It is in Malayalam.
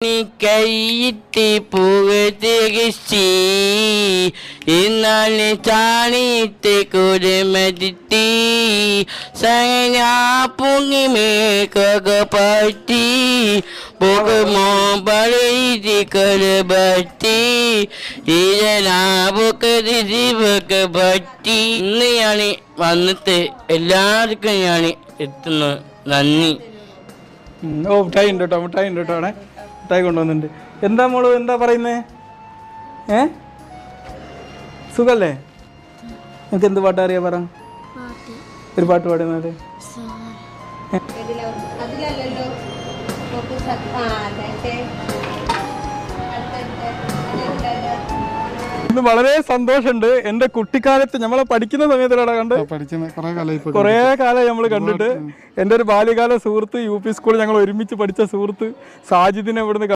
നീ കൈയിട്ട് പുകത്തിരിച്ചി എന്നാൽ ചാണിയിട്ട് കുടുമതി സങ്ങ പൊങ്ങി മേക്കൊക്കെ പറ്റി പോകുമോ പഴയിട്ട് കൊലപറ്റി ഇതിനാപ്പൊക്കെ ദിശിപ്പൊക്കെ പറ്റി ഇന്ന് ഞാൻ വന്നിട്ട് എല്ലാവർക്കും ഞാൻ എത്തുന്നു. നന്ദി. ഓ മിഠായി ഉണ്ട് കേട്ടോ മിഠായി ഉണ്ട് കേട്ടോ മിഠായി കൊണ്ടുവന്നിട്ടുണ്ട്. എന്താ മോൾ എന്താ പറയുന്നേ? ഏ? സുഖല്ലേ? നിനക്ക് എന്ത് പാട്ട് അറിയാ പറ? ഒരു പാട്ട് പാടുന്നത് അതിലല്ലല്ലോ ഇന്ന് വളരെ സന്തോഷമുണ്ട്. എന്റെ കുട്ടിക്കാലത്ത് നമ്മളെ പഠിക്കുന്ന സമയത്തിലാണ് കണ്ട്? കുറെ കാലം ഇപ്പൊ കുറേ കാലം നമ്മൾ കണ്ടിട്ട്. എന്റെ ഒരു ബാല്യകാല സുഹൃത്ത് യു പി സ്കൂളിൽ ഞങ്ങൾ ഒരുമിച്ച് പഠിച്ച സുഹൃത്ത് സാജിദിനെ ഇവിടുന്ന്